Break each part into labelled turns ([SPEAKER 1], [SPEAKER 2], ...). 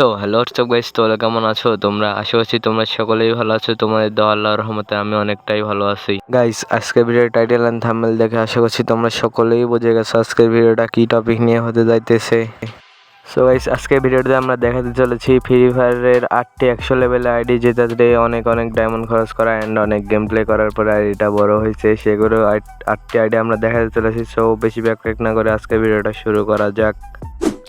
[SPEAKER 1] So hello WhatsApp guys তোমরা কেমন আছো? তোমরা, আশা করছি তোমরা সকলেই ভালো আছো। তোমাদের দোয়া আল্লাহর রহমতে আমি অনেকটাই ভালো আছি। গাইস আজকের ভিডিওর টাইটেল অ্যান্ড থাম্বনেল দেখে আশা করছি তোমরা সকলেই বুঝে গেছো আজকের ভিডিওটা কি টপিক নিয়ে হতে যাইতেছে। সো গাইস আজকের ভিডিওতে আমরা দেখাতে চলেছি ফ্রি ফায়ারের আটটি একশো লেভেল আইডি যেটাতে অনেক অনেক ডায়মন্ড খরচ করা অ্যান্ড অনেক গেম প্লে করার পরে আইডিটা বড় হয়েছে। সেগুলো আট- আটটি আইডি আমরা দেখাতে চলেছি। সো বেশি ব্যাকপ্যাক না করে আজকের ভিডিওটা শুরু করা যাক।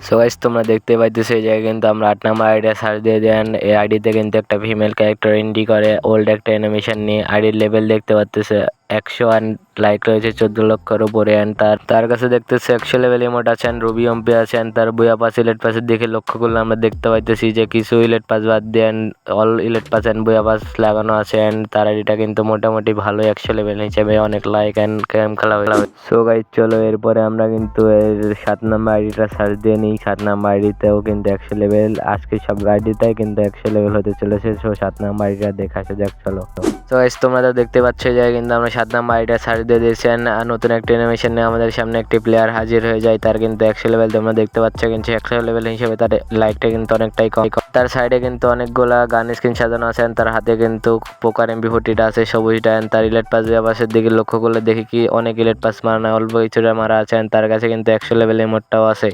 [SPEAKER 1] সো গাইস তোমরা দেখতে পাইতেছো এই জায়গায় কিন্তু আমরা আট নাম্বার আইডিয়া সার্চ দিয়ে দেন। এই আইডিতে কিন্তু একটা ফিমেল ক্যারেক্টার এন্ট্রি করে ওল্ড একটা অ্যানিমেশন নিয়ে। আইডির লেভেল দেখতে পাচ্তেছে একশো অ্যান্ড লাইক রয়েছে চোদ্দ লক্ষের উপরে অ্যান্ড তার তার কাছে দেখতেছে একশো লেভেল ইমোট আছেন রুবি এমপি আছেন তার বইয়া পাস ইলেট পাসের দিকে লক্ষ্য করলে আমরা দেখতে পাইতেছি যে কিছু ইলেট পাস বাদ দেন অল ইলেট পাস অ্যান্ড বইয়া পাস লাগানো আছে অ্যান্ড তার আইডিটা কিন্তু মোটামুটি ভালো একশো লেভেল হিসেবে অনেক লাইক অ্যান্ড গেম খেলা হয়ে সো গাইজ চলো এরপরে আমরা কিন্তু এর সাত নাম্বার আইডিটা সার্চ দিয়ে নিই। সাত নাম্বার আইডিতেও কিন্তু একশো লেভেল আজকে সব আইডিটাই কিন্তু একশো লেভেল হতে চলেছে। সো সাত নাম্বার আইডিটা দেখা আসা যাক, চলো। তো তোমরা তো দেখতে পাচ্ছ যে কিন্তু আমরা সাত নাম্বার সার্চ দিয়ে দিয়েছেন। আর নতুন একটি অ্যানিমেশন নিয়ে আমাদের সামনে একটি প্লেয়ার হাজির হয়ে যায়। তার কিন্তু একশো লেভেল তোমরা দেখতে পাচ্ছ, কিন্তু একশো লেভেল হিসেবে তার লাইকটা কিন্তু অনেকটাই কম। তার সাইডে কিন্তু অনেকগুলা গান স্ক্রিন সাজানো আছে। তার হাতে কিন্তু পোকার এমবি ফোর্টিটা আছে সবুজ and তার ইলেট পাস পাশের দিকে লক্ষ্য করলে দেখি কি অনেক ইলেট পাস মারা না অল্প কিছুটা মারা আছে। তার কাছে কিন্তু একশো লেভেলের মোটটাও আছে।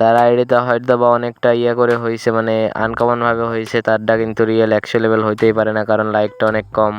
[SPEAKER 1] তার আইডিতে হয়তো বা অনেকটা ইয়ে করে হয়েছে মানে আনকমন ভাবে হয়েছে তারটা কিন্তু রিয়েল একশো লেভেল হইতেই পারে না, কারণ লাইকটা অনেক কম।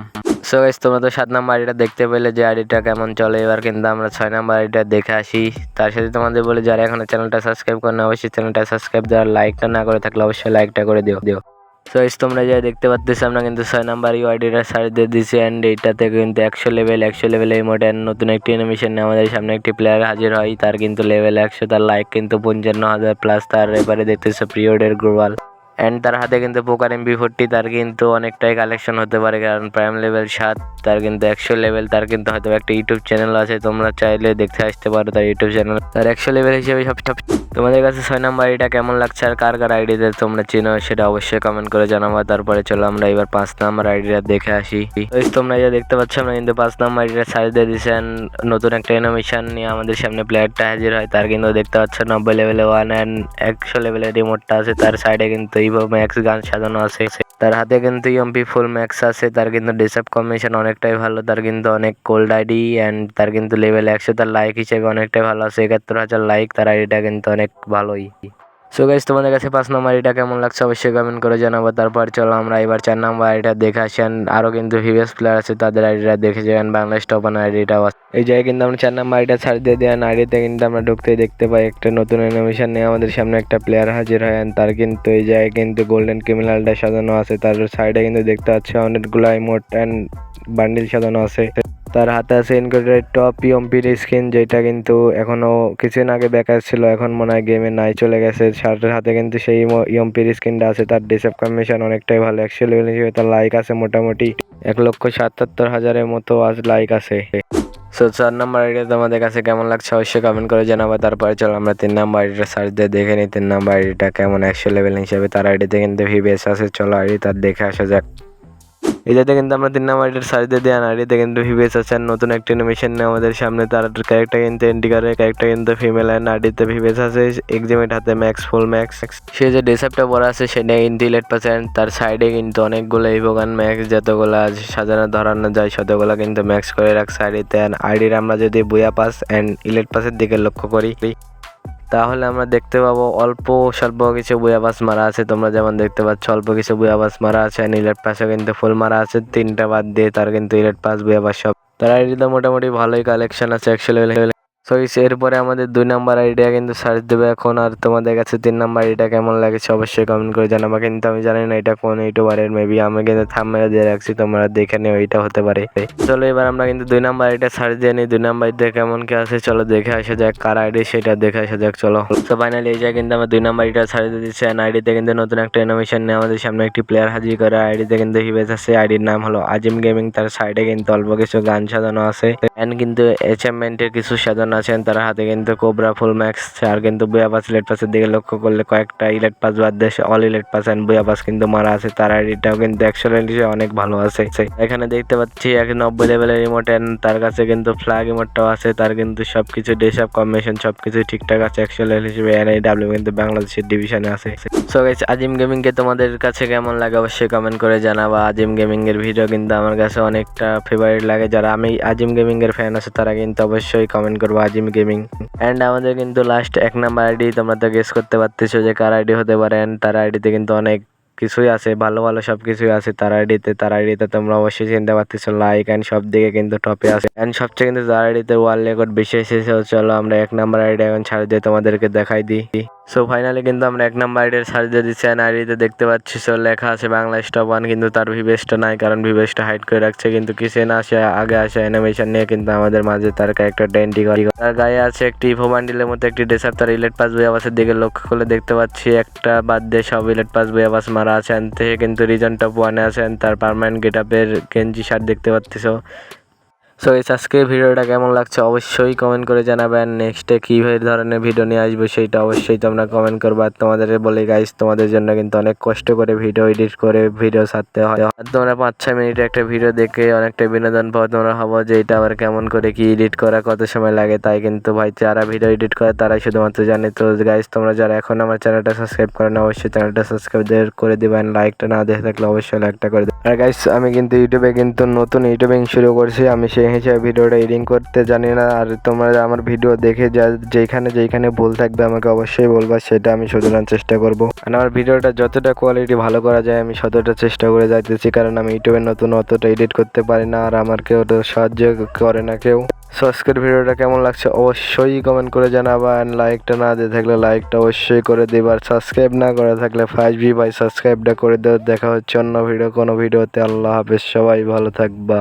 [SPEAKER 1] সো গাইস তোমরা তো সাত নাম্বার আইডিটা দেখতে পেলে যে আইডিটা কেমন চলে। এবার কিন্তু আমরা ছয় নাম্বার আইডিটা দেখে আসি। তার সাথে তোমাদের বলে, যারা এখনও চ্যানেলটা সাবস্ক্রাইব করে না অবশ্যই চ্যানেলটা সাবস্ক্রাইব দেওয়ার লাইকটা না করে থাকলে অবশ্যই লাইকটা করে দিও। দিও। সো গাইস তোমরা যা দেখতে পাচ্ছ আমরা কিন্তু ছয় নাম্বার ইউ আইডিটা সার্চ দিয়ে দিছি অ্যান্ড এইটাতে কিন্তু একশো লেভেল একশো লেভেল এই মোটে নতুন একটি অ্যানিমেশন আমাদের সামনে একটি প্লেয়ার হাজির হয়। তার কিন্তু লেভেল একশো, তার লাইক কিন্তু পঞ্চান্ন হাজার প্লাস তার এবারে দেখতেছো পিরিয়ডের গ্লোবাল অ্যান্ড তার হাতে কিন্তু পোকার এমবি ফোরটি তার কিন্তু অনেকটাই কালেকশন হতে পারে, কারণ প্রাইম লেভেল সাত, তার কিন্তু একশো লেভেল তার কিন্তু হয়তো একটা ইউটিউব চ্যানেল আছে, তোমরা চাইলে দেখতে আসতে পারো তার ইউটিউব চ্যানেল তার একশো লেভেল হিসেবে সব সব, তোমাদের কাছে ছয় নাম্বার আইডিটা কেমন লাগছে আর কার কার আইডিতে তোমরা চিনো সেটা অবশ্যই কমেন্ট করে জানাব, তারপরে চলো আমরা এবার পাঁচ নাম্বার আইডিটা দেখে আসি। তোমরা যা দেখতে পাচ্ছ, আমরা কিন্তু পাঁচ নাম্বার আইডিটা সাইজ দিয়ে দিয়েছেন নতুন একটা অ্যানিমেশন নিয়ে আমাদের সামনে প্লেয়ারটা হাজির হয়, তার কিন্তু দেখতে পাচ্ছ নব্বই লেভেলে ওয়ান অ্যান্ড একশো লেভেলের রিমোটটা আছে, তার সাইডে কিন্তু ইভো ম্যাক্স গান সাজানো আছে। তার হাতে কিন্তু ইএমপি ফুল ম্যাক্স আছে, তার কিন্তু ডিসঅ্যাপ কম্বিনেশন অনেকটাই ভালো, তার কিন্তু অনেক কোল্ড আইডি অ্যান্ড তার কিন্তু লেভেল একশো, তার লাইক হিসেবে অনেকটাই ভালো আছে, একাত্তর হাজার লাইক তার আইডিটা কিন্তু অনেক ভালোই। সো গাইজ তোমাদের কাছে পাঁচ নম্বর আইডিটা কেমন লাগছে অবশ্যই কমেন্ট করে জানাব। তারপর চলো আমরা এবার চার নম্বর আইডিটা দেখে আসি। And আরও কিন্তু ভিভিএস প্লেয়ার আছে, তাদের আইডিটা দেখে যাবেন বাংলাদেশ টপান আইডিটাও আছে। এই জায়গায় কিন্তু আমরা চার নম্বর আইডিটা ছাড় দিয়ে দেওয়ান আইডিতে কিন্তু আমরা ঢুকতেই দেখতে পাই একটা নতুন অ্যানিমেশন নিয়ে আমাদের সামনে একটা প্লেয়ার হাজির হয়। তার কিন্তু এই জায়গায় কিন্তু গোল্ডেন ক্রিমিনালটা সাজানো আছে। তার সাইডে কিন্তু দেখতে পাচ্ছি অনেকগুলো ইমোট অ্যান্ড বান্ডিল সাজানো আছে। তার হাতে আছে ইনকোডেড টপ ইয়ম্পির স্কিন যেটা কিন্তু এখনও কিছুদিন আগে বেকার ছিল এখন মনে হয় গেমে নাই, চলে গেছে। শার্টের হাতে কিন্তু সেই ইয়ম্পির স্কিনটা আছে, তার ডিসেপ কমিশন অনেকটাই ভালো। একশো লেভেল হিসেবে তার লাইক আছে মোটামুটি, এক লক্ষ সাতাত্তর হাজারের মতো আজ লাইক আছে। সো চার নাম্বার আইডিয়া তোমাদের কাছে কেমন লাগছে অবশ্যই কমেন্ট করে জানাব। তারপরে চলো আমরা তিন নাম্বার আইডিটা সার্চ দিয়ে দেখে নিই, তিন নাম্বার আইডিটা কেমন একশো লেভেল হিসেবে। তার আইডিতে কিন্তু ভিবিএস আছে, চলো আইডি তার দেখে আসা যাক। এটাতে কিন্তু আমরা তিন নাম্বার সার্চ দিয়ে দেন আইডিতে কিন্তু ভিভিএস আছে, আর নতুন একটা অ্যানিমেশন আমাদের সামনে তার ক্যারেক্টার কিন্তু এন্ট্রি করে ক্যারেক্টার কিন্তু ফিমেল অ্যান্ড আইডিতে ভিভিএস আছে এক্সিমেট হাতে ম্যাক্স ফুল ম্যাক্স সে যে ডেসাপটা পরা আছে, সেটা ইন্টিলেট পার্সেন্ট তার সাইডে কিন্তু অনেকগুলো ইভোগান ম্যাক্স যতগুলো সাজানো, ধরানো যায় শতগুলো কিন্তু ম্যাক্স করে রাখছে। আইডিতে আইডির আমরা যদি বুয়া পাস অ্যান্ড ইলেট পাসের দিকে লক্ষ্য করি তাহলে আমরা দেখতে পাবো অল্প স্বল্প কিছু বুয়াবাস মারা আছে। তোমরা যেমন দেখতে পাচ্ছ, অল্প কিছু বুয়াবাস মারা আছে আর ইলেট পাশে কিন্তু ফুল মারা আছে। তিনটা বাদ দিয়ে তার কিন্তু ইলেট পাস বুয়াবাস সব। তার তো মোটামুটি ভালোই কালেকশন আছে একশো সো এরপরে আমাদের দুই নাম্বার আইডিয়া কিন্তু সার্চ দেবে এখন, আর তোমাদের কাছে তিন নাম্বার আইডিয়া কেমন লাগছে অবশ্যই কমেন্ট করে জানাবা। কিন্তু আমি জানি না এটা কোন ইউটিউবারের মেবি আমি কিন্তু থাম্বনেলে দিয়ে রাখছি, তোমরা দেখে নিও, এটা হতে পারে। চলো, এবার আমরা কিন্তু দুই নাম্বার আইডিয়া সার্চ দিয়ে নিই, দুই নাম্বার আইডিয়া কেমন কি আছে, চলো দেখে আসা যাক, কার আইডি সেটা দেখে আসা যাক, চলো। তো ফাইনালি এই জায়গায় কিন্তু আমরা দুই নাম্বার আইডিয়া সার্চ দিয়ে দিচ্ছি আইডিতে কিন্তু নতুন একটা অ্যানিমেশন নিয়ে আমাদের সামনে একটি প্লেয়ার হাজির করে। আইডিতে কিন্তু হিবেস আছে আইডির নাম হলো আজিম গেমিং তার সাইডে কিন্তু অল্প কিছু গান সাজানো আছে। এন্ড কিন্তু অ্যাচিভমেন্টের কিছু সাজানো আছেন, তার হাতে কিন্তু কোবরা ফুল ম্যাক্স আর কিন্তু বুয়া পাস ইলেট পাসের দিকে লক্ষ্য করলে কয়েকটা ইলেট পাস বাদ দেশে অল ইলেট পাস অ্যান্ড বুয়া পাস কিন্তু মারা আছে, তার আইডিটাও কিন্তু একশো অনেক ভালো আছে। এখানে দেখতে পাচ্ছি এক নব্বই লেভেলের রিমোট অ্যান্ড তার কাছে কিন্তু ফ্ল্যাগ রিমোটটাও আছে, তার কিন্তু সব কিছু সবকিছু ডেসআপ কম্বিনেশন সবকিছু ঠিকঠাক আছে একশো লেভেল হিসেবে এনআইডাব্লিউ কিন্তু বাংলাদেশের ডিভিশনে আছে। সো গাইস আজিম গেমিং কে তোমাদের কাছে কেমন লাগে অবশ্যই কমেন্ট করে জানাবা। আজিম গেমিং এর ভিডিও কিন্তু আমার কাছে অনেকটা ফেভারিট লাগে, যারা আমি আজিম গেমিং এর ফ্যান আছে, তারা কিন্তু অবশ্যই কমেন্ট করব। আজিম গেমিং অ্যান্ড আমাদের কিন্তু লাস্ট এক নাম্বার আইডি তোমরা তো গেস করতে পারতেছো যে কার আইডি হতে পারে তার আইডিতে কিন্তু অনেক কিছুই আছে, ভালো ভালো সব কিছুই আছে তার আইডিতে তার আইডিতে তোমরা অবশ্যই চিনতে পারতেছো লাইক অ্যান্ড সব দিকে কিন্তু টপে আছে। অ্যান্ড সবচেয়ে কিন্তু তার আইডিতে ওয়ার্ল্ড রেকর্ড বেশি এসেছে, চলো আমরা এক নাম্বার আইডি এখন ছাড় দিয়ে তোমাদেরকে দেখাই দিই। সো ফাইনালি কিন্তু আমরা এক নাম্বার আইডির সার্চ দিয়ে দিচ্ছি অ্যান্ড আইডিতে দেখতে পাচ্ছি সো লেখা আছে বাংলা স্টপ ওয়ান কিন্তু তার ভিভেসটা নাই, কারণ ভিভেসটা হাইড করে রাখছে, কিন্তু কিসে না আসে আগে আসে অ্যানিমেশন নিয়ে, কিন্তু আমাদের মাঝে তার ক্যারেক্টারটা এন্ট্রি করে তার গায়ে আছে একটি ইভো বান্ডিলের মতো একটি ডেসার তার ইলেট পাস বই আবাসের দিকে লক্ষ্য করলে দেখতে পাচ্ছি, একটা বাদ দিয়ে সব ইলেট পাস বই আবাস মারা আছেন থেকে কিন্তু রিজন টপ ওয়ানে আছেন তার পারমানেন্ট গেট আপের গেঞ্জি শার্ট দেখতে পাচ্ছিস সো এই আজকে ভিডিওটা কেমন লাগছে অবশ্যই কমেন্ট করে জানাবেন। নেক্সটে কী ধরনের ভিডিও নিয়ে আসব সেইটা অবশ্যই তোমরা কমেন্ট করবে। তোমাদের বলে গাইস তোমাদের জন্য কিন্তু অনেক কষ্ট করে ভিডিও এডিট করে ভিডিও ছাড়তে হয়। আর তোমরা পাঁচ, ছয় মিনিটে একটা ভিডিও দেখে অনেকটা বিনোদন পাও, তোমরা ভাবো যে এটা আবার কেমন করে কি এডিট করা, কত সময় লাগে। তাই কিন্তু ভাই, যারা ভিডিও এডিট করে তারাই শুধুমাত্র জানে। তো গাইস তোমরা যারা এখন আমার চ্যানেলটা সাবস্ক্রাইব করে না, অবশ্যই চ্যানেলটা সাবস্ক্রাইব করে দিবেন লাইকটা না দেখে থাকলে অবশ্যই লাইকটা করে দেবেন আর গাইস আমি কিন্তু ইউটিউবে কিন্তু নতুন ইউটিউবিং শুরু করছি। আমি সেই হিসেবে ভিডিওটা এডিং করতে জানি না, আর তোমরা আমার ভিডিও দেখে যা, যেখানে যেখানে ভুল থাকবে আমাকে অবশ্যই বলবা, সেটা আমি শোধরানোর চেষ্টা করব। আর আমার ভিডিওটা যতটা কোয়ালিটি ভালো করা যায়, আমি ততটা চেষ্টা করে যাইতেছি, কারণ আমি ইউটিউবে নতুন অতটা এডিট করতে পারি না, আর আমার কেউ সাহায্য করে না কেউ। সো আজকের ভিডিওটা কেমন লাগছে অবশ্যই কমেন্ট করে জানাবা অ্যান্ড লাইকটা না দিয়ে থাকলে লাইকটা অবশ্যই করে দেবা, আর সাবস্ক্রাইব না করে থাকলে ফাইভ জি বাই সাবস্ক্রাইবটা করে দেওয়ার দেখা হচ্ছে অন্য ভিডিও, কোনো ভিডিওতে। আল্লাহ হাফেজ, সবাই ভালো থাকবা।